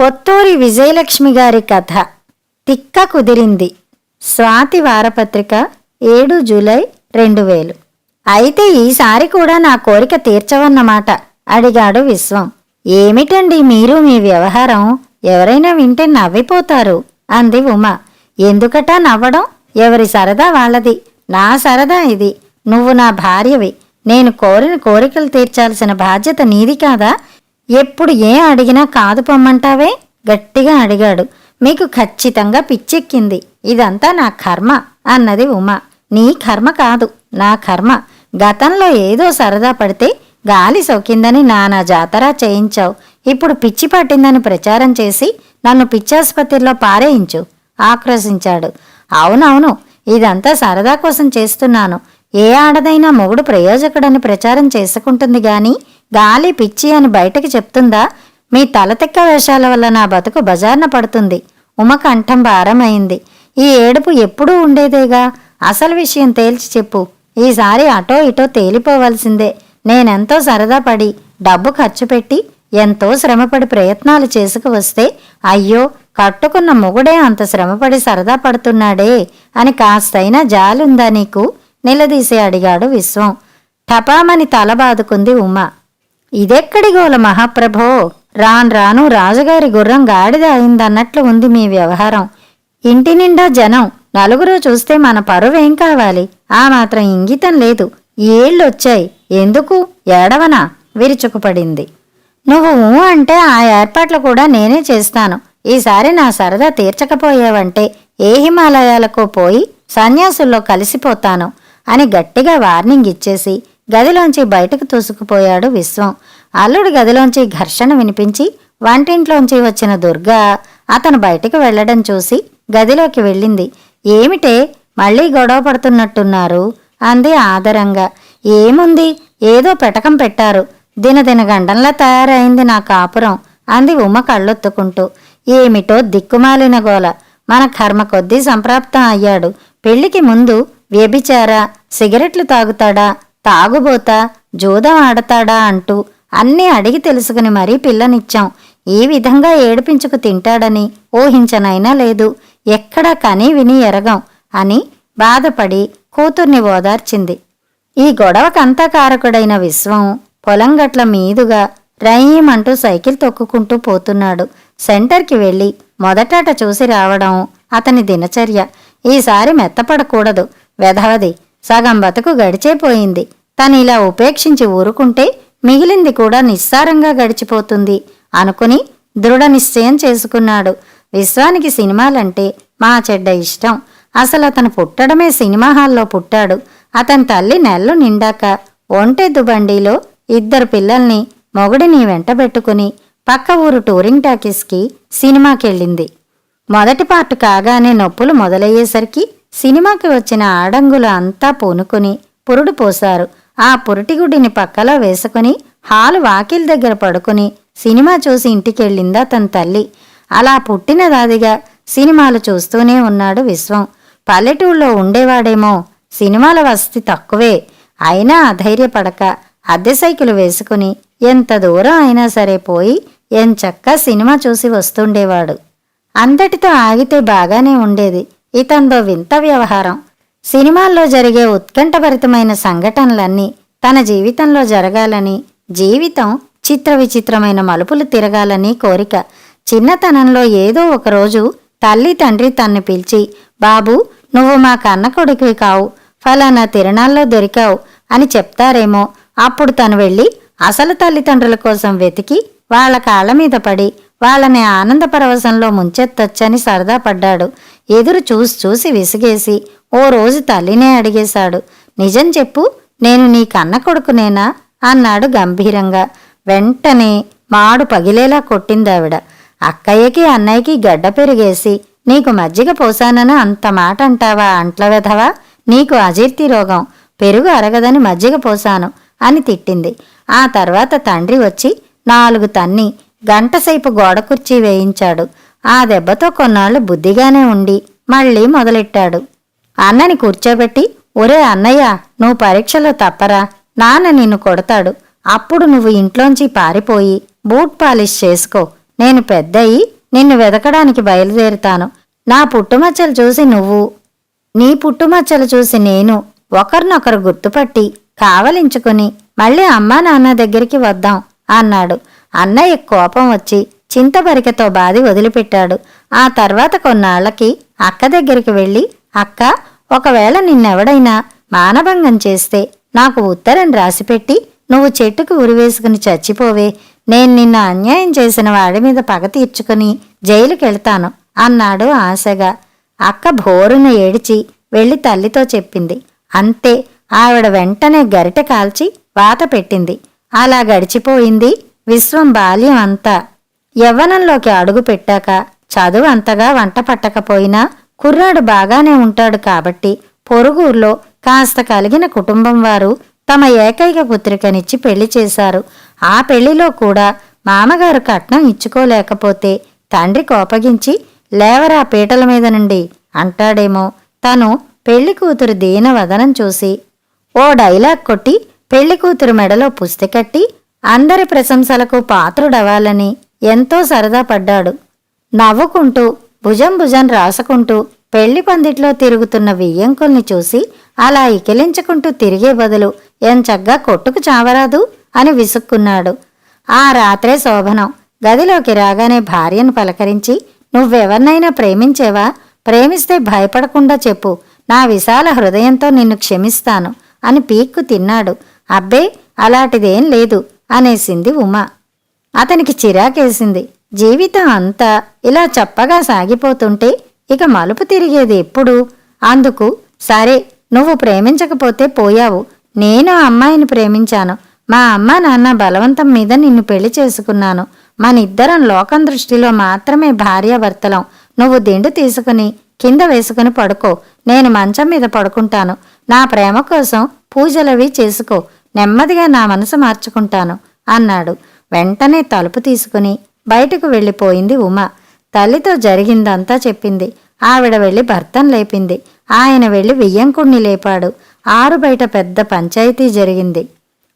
పొత్తూరి విజయలక్ష్మి గారి కథ తిక్క కుదిరింది. స్వాతి వారపత్రిక ఏడు జూలై రెండు వేలు. అయితే ఈసారి కూడా నా కోరిక తీర్చవన్నమాట అడిగాడు విశ్వం. ఏమిటండి మీరు మీ వ్యవహారం? ఎవరైనా వింటే నవ్విపోతారు అంది ఉమ. ఎందుకటా నవ్వడం? ఎవరి సరదా వాళ్ళది. నా సరదా ఇది. నువ్వు నా భార్యవి. నేను కోరిన కోరికలు తీర్చాల్సిన బాధ్యత నీది కాదా? ఎప్పుడు ఏం అడిగినా కాదు పొమ్మంటావే? గట్టిగా అడిగాడు. మీకు ఖచ్చితంగా పిచ్చెక్కింది. ఇదంతా నా కర్మ అన్నది ఉమ. నీ కర్మ కాదు నా కర్మ. గతంలో ఏదో సరదా పడితే గాలి సోకిందని నానా జాతరా చేయించావు. ఇప్పుడు పిచ్చి పట్టిందని ప్రచారం చేసి నన్ను పిచ్చాసుపత్రిలో పారేయించు. ఆక్రోశించాడు. అవునవును ఇదంతా సరదా కోసం చేస్తున్నాను. ఏ ఆడదైనా మొగుడు ప్రయోజకుడని ప్రచారం చేసుకుంటుంది గాని గాలి పిచ్చి అని బయటకి చెప్తుందా? మీ తలతిక్క వేషాల వల్ల నా బతుకు బజార్న పడుతుంది. ఉమ కంఠం భారమైంది. ఈ ఏడుపు ఎప్పుడూ ఉండేదేగా? అసలు విషయం తేల్చి చెప్పు. ఈసారి అటో ఇటో తేలిపోవలసిందే. నేనెంతో సరదా పడి డబ్బు ఖర్చు పెట్టి ఎంతో శ్రమపడి ప్రయత్నాలు చేసుకువస్తే అయ్యో కట్టుకున్న మొగుడే అంత శ్రమపడి సరదా పడుతున్నాడే అని కాస్తైనా జాలుందా నీకు? నిలదీసి అడిగాడు విశ్వం. టపామని తల బాదుకుంది ఉమ. ఇదెక్కడి గోల మహాప్రభో? రాను రాను రాజుగారి గుర్రం గాడిద అయిందన్నట్లు ఉంది మీ వ్యవహారం. ఇంటి నిండా జనం. నలుగురు చూస్తే మన పరువేం కావాలి? ఆ మాత్రం ఇంగితం లేదు. ఏళ్ళొచ్చాయి. ఎందుకు? ఏడవనా? విరుచుకుపడింది. నువ్వు ఊ అంటే ఆ ఏర్పాట్లు కూడా నేనే చేస్తాను. ఈసారి నా సరదా తీర్చకపోయావంటే ఏ హిమాలయాలకు పోయి సన్యాసుల్లో కలిసిపోతాను. అని గట్టిగా వార్నింగ్ ఇచ్చేసి గదిలోంచి బయటకు తూసుకుపోయాడు విశ్వం. అల్లుడి గదిలోంచి ఘర్షణ వినిపించి వంటింట్లోంచి వచ్చిన దుర్గా అతను బయటకు వెళ్ళడం చూసి గదిలోకి వెళ్ళింది. ఏమిటే? మళ్ళీ గొడవ పడుతున్నట్టున్నారు. అంది ఆదరంగా. ఏముంది? ఏదో పెటకం పెట్టారు. దినదిన గండంలా తయారైంది నా కాపురం అంది ఉమ కళ్ళొత్తుకుంటూ. ఏమిటో దిక్కుమాలిన గోల. మన కర్మ కొద్దీ సంప్రాప్తం అయ్యాడు. పెళ్ళికి ముందు వ్యభిచార సిగరెట్లు తాగుతాడా? తాగుబోతా? జూదం ఆడతాడా అంటూ అన్నీ అడిగి తెలుసుకుని మరీ పిల్లనిచ్చాం. ఈ విధంగా ఏడిపించుకు తింటాడని ఊహించనైనా లేదు. ఎక్కడా కని విని ఎరగం అని బాధపడి కూతుర్ని ఓదార్చింది. ఈ గొడవకంతా కారకుడైన విశ్వం పొలం గట్ల మీదుగా రయ్యమంటూ సైకిల్ తొక్కుకుంటూ పోతున్నాడు. సెంటర్కి వెళ్ళి మొదటాట చూసి రావడం అతని దినచర్య. ఈసారి మెత్తపడకూడదు. వెధవది సగం బతుకు గడిచేపోయింది తను ఇలా ఉపేక్షించి ఊరుకుంటే మిగిలింది కూడా నిస్సారంగా గడిచిపోతుంది అనుకుని దృఢ నిశ్చయం చేసుకున్నాడు. విశ్వానికి సినిమాలంటే మా చెడ్డ ఇష్టం. అసలు అతను పుట్టడమే సినిమా హాల్లో పుట్టాడు. అతని తల్లి నెలలు నిండాక ఒంటెద్దు బండిలో ఇద్దరు పిల్లల్ని మొగుడిని వెంటబెట్టుకుని పక్క ఊరు టూరింగ్ టాకీస్కి సినిమాకెళ్ళింది. మొదటి పార్ట్ కాగానే నొప్పులు మొదలయ్యేసరికి సినిమాకి వచ్చిన ఆడంగులు అంతా పూనుకుని పురుడు పోశారు. ఆ పురుటిగుడిని పక్కలో వేసుకుని హాలు వాకిల్ దగ్గర పడుకుని సినిమా చూసి ఇంటికెళ్ళిందా తన తల్లి. అలా పుట్టినదాదిగా సినిమాలు చూస్తూనే ఉన్నాడు విశ్వం. పల్లెటూళ్ళలో ఉండేవాడేమో సినిమాల వసతి తక్కువే. అయినా అధైర్యపడక అద్దె సైకిల్ వేసుకుని ఎంత దూరం అయినా సరే పోయి ఎంచక్కా సినిమా చూసి వస్తుండేవాడు. అంతటితో ఆగితే బాగానే ఉండేది. ఇతందో వింత వ్యవహారం. సినిమాల్లో జరిగే ఉత్కంఠభరితమైన సంఘటనలన్నీ తన జీవితంలో జరగాలని జీవితం చిత్ర విచిత్రమైన మలుపులు తిరగాలని కోరిక చిన్నతనంలో ఏదో ఒకరోజు తల్లి తండ్రి తన్ను పిలిచి బాబు నువ్వు మా కన్న కొడుకువి కావు ఫలానా తిరణాల్లో దొరికావు అని చెప్తారేమో. అప్పుడు తను వెళ్ళి అసలు తల్లిదండ్రుల కోసం వెతికి వాళ్ళ కాళ్ళ మీద పడి వాళ్ళని ఆనంద పరవశంలో ముంచెత్తచ్చని సరదా పడ్డాడు. ఎదురు చూసి చూసి విసిగేసి ఓ రోజు తల్లినే అడిగేశాడు. నిజం చెప్పు నేను నీ కన్న కొడుకునేనా? అన్నాడు గంభీరంగా. వెంటనే మాడు పగిలేలా కొట్టిందావిడ. అక్కయ్యకి అన్నయ్యకి గడ్డ పెరిగేసి నీకు మజ్జిగ పోసానని అంత మాట అంటావా అంట్ల వెధవా? నీకు అజీర్తి రోగం పెరుగు అరగదని మజ్జిగ పోసాను అని తిట్టింది. ఆ తర్వాత తండ్రి వచ్చి నాలుగు తన్ని గంటసేపు గోడ కుర్చీ వేయించాడు. ఆ దెబ్బతో కొన్నాళ్ళు బుద్ధిగానే ఉండి మళ్ళీ మొదలెట్టాడు. అన్నని కూర్చోబెట్టి ఒరే అన్నయ్య నువ్వు పరీక్షలో తప్పరా? నాన్న నిన్ను కొడతాడు. అప్పుడు నువ్వు ఇంట్లోంచి పారిపోయి బూట్ పాలిష్ చేసుకో. నేను పెద్దయి నిన్ను వెదకడానికి బయలుదేరుతాను. నా పుట్టుమచ్చలు చూసి నువ్వు నీ పుట్టుమచ్చలు చూసి నేను ఒకరినొకరు గుర్తుపట్టి కావలించుకుని మళ్ళీ అమ్మా నాన్న దగ్గరికి వద్దాం. అన్నాడు. అన్నయ్య కోపం వచ్చి చింతబరికతో బాది వదిలిపెట్టాడు. ఆ తర్వాత కొన్నాళ్ళకి అక్క దగ్గరికి వెళ్ళి అక్క ఒకవేళ నిన్నెవడైనా మానభంగం చేస్తే నాకు ఉత్తరం రాసిపెట్టి నువ్వు చెట్టుకు ఉరివేసుకుని చచ్చిపోవే. నేను నిన్న అన్యాయం చేసిన వాడి మీద పగ తీర్చుకుని జైలుకెళ్తాను అన్నాడు ఆశగా. అక్క భోరున ఏడిచి వెళ్ళి తల్లితో చెప్పింది. అంతే ఆవిడ వెంటనే గరిటె కాల్చి వాత పెట్టింది. అలా గడిచిపోయింది విశ్వం బాల్యం అంతా. యవ్వనంలోకి అడుగు పెట్టాక చదువు అంతగా వంట పట్టకపోయినా కుర్రాడు బాగానే ఉంటాడు కాబట్టి పొరుగుర్లో కాస్త కలిగిన కుటుంబం వారు తమ ఏకైక పుత్రికనిచ్చి పెళ్ళి చేశారు. ఆ పెళ్ళిలో కూడా మామగారు కట్నం ఇచ్చుకోలేకపోతే తండ్రి కోపగించి లేవరా పీటల మీద నుండి అంటాడేమో. తను పెళ్ళి కూతురు దీన వదనం చూసి ఓ డైలాగ్ కొట్టి పెళ్ళి కూతురు మెడలో పుస్తి కట్టి అందరి ప్రశంసలకు పాత్రుడవ్వాలని ఎంతో సరదా పడ్డాడు. నవ్వుకుంటూ భుజం భుజం రాసుకుంటూ పెళ్ళి పందిట్లో తిరుగుతున్న వియ్యంకుల్ని చూసి అలా ఇకిలించుకుంటూ తిరిగే బదులు ఎంచగ్గా కొట్టుకు చావరాదు అని విసుక్కున్నాడు. ఆ రాత్రే శోభనం. గదిలోకి రాగానే భార్యను పలకరించి నువ్వెవర్నైనా ప్రేమించేవా? ప్రేమిస్తే భయపడకుండా చెప్పు. నా విశాల హృదయంతో నిన్ను క్షమిస్తాను అని పీక్కు తిన్నాడు. అబ్బే అలాంటిదేం లేదు అనేసింది ఉమా. అతనికి చిరాకేసింది. జీవితం అంతా ఇలా చప్పగా సాగిపోతుంటే ఇక మలుపు తిరిగేది ఎప్పుడు? అందుకు సరే నువ్వు ప్రేమించకపోతే పోయావు. నేను ఆ అమ్మాయిని ప్రేమించాను. మా అమ్మ నాన్న బలవంతం మీద నిన్ను పెళ్ళి చేసుకున్నాను. మనిద్దరం లోకం దృష్టిలో మాత్రమే భార్యాభర్తలం. నువ్వు దిండు తీసుకుని కింద వేసుకుని పడుకో. నేను మంచం మీద పడుకుంటాను. నా ప్రేమ కోసం పూజలవి చేసుకో. నెమ్మదిగా నా మనసు మార్చుకుంటాను అన్నాడు. వెంటనే తలుపు తీసుకుని బయటకు వెళ్ళిపోయింది ఉమ. తల్లితో జరిగిందంతా చెప్పింది. ఆవిడ వెళ్ళి భర్తను లేపింది. ఆయన వెళ్ళి వియ్యంకుణ్ణి లేపాడు. ఆరు బయట పెద్ద పంచాయతీ జరిగింది.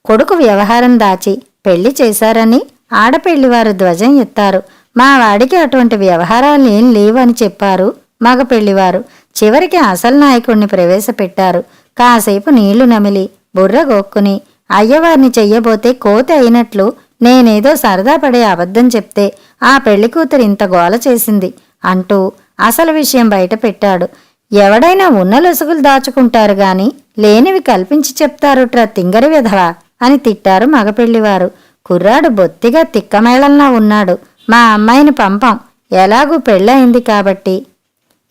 కొడుకు వ్యవహారం దాచి పెళ్ళి చేశారని ఆడపెళ్ళివారు ధ్వజం ఎత్తారు. మా వాడికి అటువంటి వ్యవహారాలు ఏం లేవని చెప్పారు మగ పెళ్ళివారు చివరికి అసలు నాయకుణ్ణి ప్రవేశపెట్టారు. కాసేపు నీళ్ళు నమిలి బుర్ర గోక్కుని అయ్యవారిని చెయ్యబోతే కోతి అయినట్లు నేనేదో సరదా పడే అబద్ధం చెప్తే ఆ పెళ్ళి కూతురు ఇంత గోల చేసింది అంటూ అసలు విషయం బయట పెట్టాడు. ఎవడైనా ఉన్న లొసుగులు దాచుకుంటారు గాని లేనివి కల్పించి చెప్తారుట్రా తింగరి విధవా అని తిట్టారు మగపెళ్ళివారు కుర్రాడు బొత్తిగా తిక్కమేళంలా ఉన్నాడు. మా అమ్మాయిని పంపం. ఎలాగూ పెళ్ళయింది కాబట్టి.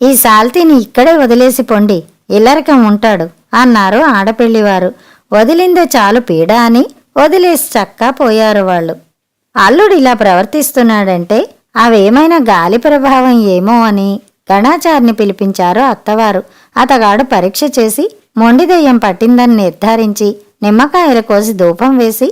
ఈ సాల్తీని ఇక్కడే వదిలేసి పొండి. ఇల్లరికం ఉంటాడు అన్నారు ఆడపెళ్ళివారు వదిలిందో చాలు పీడ అని వదిలేసి చక్కా పోయారు వాళ్ళు. అల్లుడు ఇలా ప్రవర్తిస్తున్నాడంటే అవేమైనా గాలి ప్రభావం ఏమో అని గణాచారిని పిలిపించారు అత్తవారు. అతగాడు పరీక్ష చేసి మొండిదెయ్యం పట్టిందని నిర్ధారించి నిమ్మకాయల కోసి ధూపం వేసి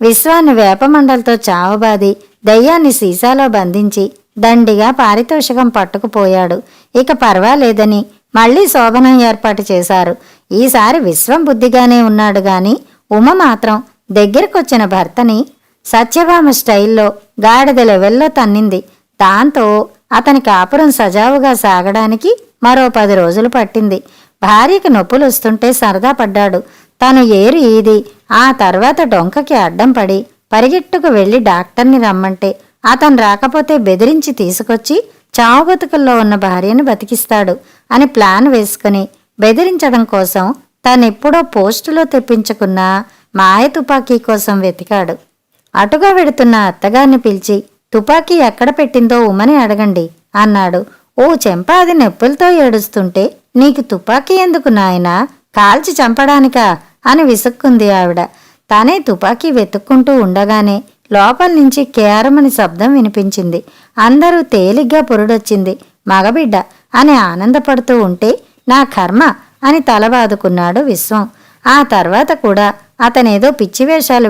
విశ్వాన్ని వేపమండలతో చావబాది దయ్యాన్ని సీసాలో బంధించి దండిగా పారితోషికం పట్టుకుపోయాడు. ఇక పర్వాలేదని మళ్ళీ శోభనం ఏర్పాటు చేశారు. ఈసారి విశ్వం బుద్ధిగానే ఉన్నాడు గాని ఉమ మాత్రం దగ్గరకొచ్చిన భర్తని సత్యభామ స్టైల్లో గాడిద లెవెల్లో తన్నింది. దాంతో అతని కాపురం సజావుగా సాగడానికి మరో పది రోజులు పట్టింది. భార్యకి నొప్పులు వస్తుంటే సరదా పడ్డాడు. తను ఏరు ఈది ఆ తర్వాత డొంకకి అడ్డం పడి పరిగెట్టుకు వెళ్ళి డాక్టర్ని రమ్మంటే అతను రాకపోతే బెదిరించి తీసుకొచ్చి చావుబతుకుల్లో ఉన్న భార్యను బతికిస్తాడు. అని ప్లాన్ వేసుకుని బెదిరించడం కోసం తనెప్పుడో పోస్టులో తెప్పించుకున్న మాయ తుపాకీ కోసం వెతికాడు. అటుగా వెడుతున్న అత్తగారిని పిలిచి తుపాకీ ఎక్కడ పెట్టిందో ఉమని అడగండి అన్నాడు. ఓ చెంప అది నొప్పులతో ఏడుస్తుంటే నీకు తుపాకీ ఎందుకు నాయనా? కాల్చి చంపడానికా? అని విసుక్కుంది ఆవిడ. తానే తుపాకీ వెతుక్కుంటూ ఉండగానే లోపల నుంచి కేరమని శబ్దం వినిపించింది. అందరూ తేలిగ్గా పురుడొచ్చింది. మగబిడ్డ అని ఆనందపడుతూ ఉంటే నా కర్మ అని తలబాదుకున్నాడు విశ్వం. ఆ తర్వాత కూడా అతనేదో పిచ్చి వేషాలు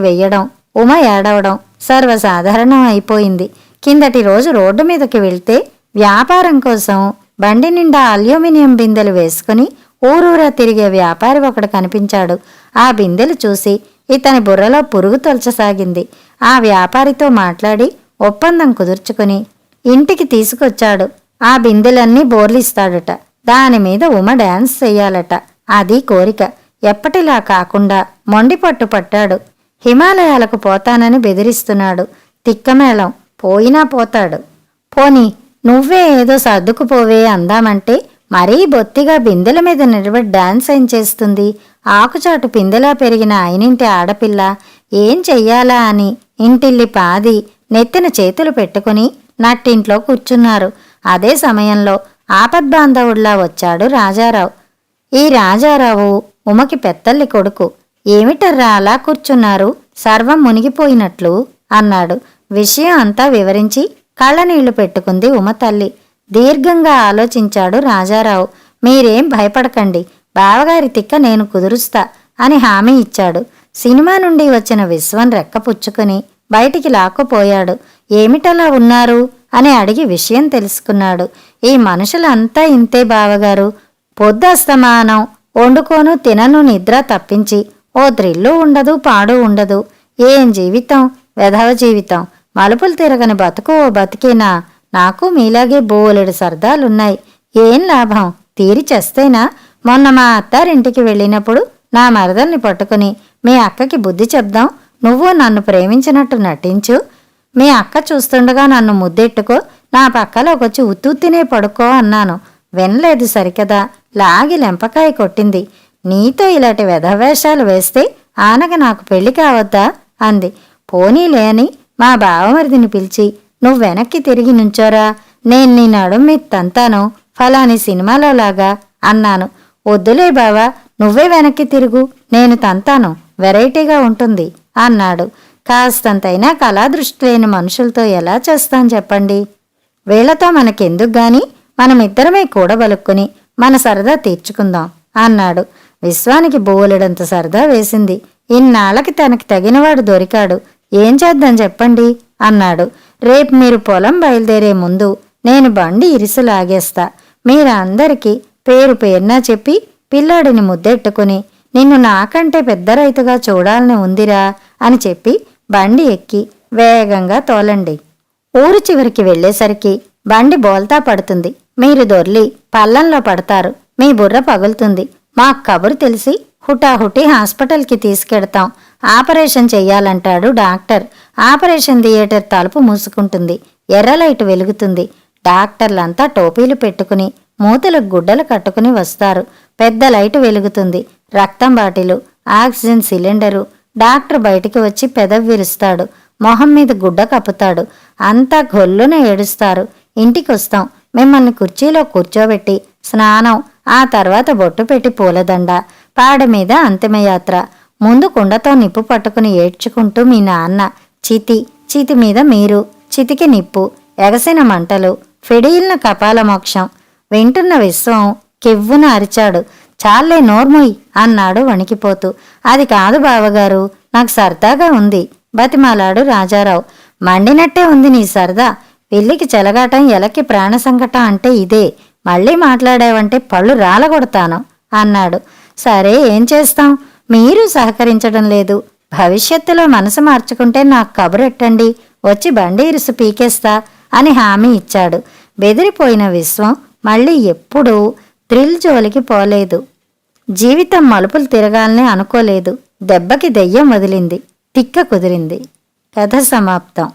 ఉమ ఏడవడం సర్వసాధారణం అయిపోయింది. కిందటి రోజు రోడ్డు మీదకి వెళ్తే వ్యాపారం కోసం బండి నిండా అల్యూమినియం బిందెలు వేసుకుని ఊరూరా తిరిగే వ్యాపారి ఒకడు కనిపించాడు. ఆ బిందెలు చూసి ఇతని బుర్రలో పురుగు తొలచసాగింది. ఆ వ్యాపారితో మాట్లాడి ఒప్పందం కుదుర్చుకుని ఇంటికి తీసుకొచ్చాడు. ఆ బిందెలన్నీ బోర్లిస్తాడట. దాని మీద ఉమ డాన్స్ చెయ్యాలట. అది కోరిక. ఎప్పటిలా కాకుండా మొండి పట్టు పట్టాడు. హిమాలయాలకు పోతానని బెదిరిస్తున్నాడు. తిక్కమేళం. పోయినా పోతాడు. పోని నువ్వే ఏదో సర్దుకుపోవే అందామంటే మరీ బొత్తిగా బిందెల మీద నిలబడి డాన్స్ ఏం చేస్తుంది? ఆకుచాటు పిందెలా పెరిగిన ఆయనింటి ఆడపిల్ల ఏం చెయ్యాలా అని ఇంటిల్లి పాది నెత్తిన చేతులు పెట్టుకుని నట్టింట్లో కూర్చున్నారు. అదే సమయంలో ఆపద్బాంధవుడిలా వచ్చాడు రాజారావు. ఈ రాజారావు ఉమకి పెత్తల్లి కొడుకు. ఏమిటర్రా అలా కూర్చున్నారు? సర్వం మునిగిపోయినట్లు అన్నాడు. విషయం అంతా వివరించి కళ్ళనీళ్ళు పెట్టుకుంది ఉమ తల్లి. దీర్ఘంగా ఆలోచించాడు రాజారావు. మీరేం భయపడకండి. బావగారి తిక్క నేను కుదురుస్తా అని హామీ ఇచ్చాడు. సినిమా నుండి వచ్చిన విశ్వం రెక్కపుచ్చుకుని బయటికి లాక్కుపోయాడు. ఏమిటలా ఉన్నారు? అని అడిగి విషయం తెలుసుకున్నాడు. ఈ మనుషులంతా ఇంతే బావగారు. పొద్దస్తమానం. వండుకోను తినను నిద్ర తప్పించి. ఓ త్రిల్లు ఉండదు పాడు ఉండదు. ఏం జీవితం? వెధవ జీవితం. మలుపులు తిరగని బతుకు ఓ బతికేనా? నాకు మీలాగే బోలెడు సరదాలున్నాయి. ఏం లాభం? తీరి చేస్తేనా? మొన్న మా అత్తారింటికి వెళ్ళినప్పుడు నా మరదల్ని పట్టుకుని మీ అక్కకి బుద్ధి చెప్దాం. నువ్వు నన్ను ప్రేమించినట్టు నటించు. మీ అక్క చూస్తుండగా నన్ను ముద్దెట్టుకో నా పక్కలోకొచ్చి ఉత్తుత్తినే పడుకో అన్నాను. వినలేదు సరికదా. లాగి లెంపకాయ కొట్టింది. నీతో ఇలాంటి వెధవేషాలు వేస్తే ఆనగ నాకు పెళ్ళి కావద్దా? అంది. పోనీలే అని మా బావమరిదిని పిలిచి నువ్వు వెనక్కి తిరిగి నుంచోరా. నేను నీ నడుం మీద తంతాను. ఫలాని సినిమాలో లాగా అన్నాను. వద్దులే బావా నువ్వే వెనక్కి తిరుగు. నేను తంతాను. వెరైటీగా ఉంటుంది అన్నాడు. కాస్తంతైనా కళాదృష్టి లేని మనుషులతో ఎలా చేస్తాం చెప్పండి? వీళ్ళతో మనకెందుకు గాని? మనమిద్దరమే కూడబలుక్కుని మన సరదా తీర్చుకుందాం అన్నాడు. విశ్వానికి బోలెడంత సరదా వేసింది. ఇన్నాళ్ళకి తనకి తగినవాడు దొరికాడు. ఏం చేద్దాం చెప్పండి? అన్నాడు. రేపు మీరు పొలం బయలుదేరే ముందు నేను బండి ఇరిసి లాగేస్తా. మీరందరికీ పేరు పేరునా చెప్పి పిల్లాడిని ముద్దెట్టుకుని నిన్ను నాకంటే పెద్ద రైతుగా చూడాలని ఉందిరా అని చెప్పి బండి ఎక్కి వేగంగా తోలండి. ఊరు చివరికి వెళ్ళేసరికి బండి బోల్తా పడుతుంది. మీరు దొర్లి పల్లంలో పడతారు. మీ బుర్ర పగులుతుంది. మా కబురు తెలిసి హుటాహుటి హాస్పిటల్కి తీసుకెడతాం. ఆపరేషన్ చెయ్యాలంటాడు డాక్టర్. ఆపరేషన్ థియేటర్ తలుపు మూసుకుంటుంది. ఎర్ర లైట్ వెలుగుతుంది. డాక్టర్లంతా టోపీలు పెట్టుకుని మూతలకు గుడ్డలు కట్టుకుని వస్తారు. పెద్ద లైట్ వెలుగుతుంది. రక్తం బాటిలు ఆక్సిజన్ సిలిండరు డాక్టర్ బయటికి వచ్చి పెదవి విరుస్తాడు. మొహం మీద గుడ్డ కప్పుతాడు. అంతా గొల్లున ఏడుస్తారు. ఇంటికొస్తాం. మిమ్మల్ని కుర్చీలో కూర్చోబెట్టి స్నానం ఆ తర్వాత బొట్టు పెట్టి పూలదండ పాడ మీద అంతిమయాత్ర. ముందు కుండతో నిప్పు పట్టుకుని ఏడ్చుకుంటూ మీ నాన్న చితి చితి మీద మీరు చితికి నిప్పు ఎగసిన మంటలు ఫిడీల్న కపాల మోక్షం వింటున్న విశ్వం కెవ్వున అరిచాడు. చాలే నోర్మొయ్ అన్నాడు వణికిపోతూ. అది కాదు బావగారు నాకు సరదాగా ఉంది బతిమాలాడు రాజారావు. మండినట్టే ఉంది నీ సరదా. పెళ్ళికి చెలగాటం ఎలకి ప్రాణ సంకటం అంటే ఇదే. మళ్ళీ మాట్లాడావంటే పళ్ళు రాలగొడతాను అన్నాడు. సరే ఏం చేస్తాం? మీరు సహకరించడం లేదు. భవిష్యత్తులో మనసు మార్చుకుంటే నాకు కబురెట్టండి వచ్చి బండి ఇరుసు పీకేస్తా అని హామీ ఇచ్చాడు. బెదిరిపోయిన విశ్వం మళ్ళీ ఎప్పుడూ థ్రిల్ జోలికి పోలేదు. జీవితం మలుపులు తిరగాలని అనుకోలేదు. దెబ్బకి దెయ్యం వదిలింది. తిక్క కుదిరింది. కథ సమాప్తం.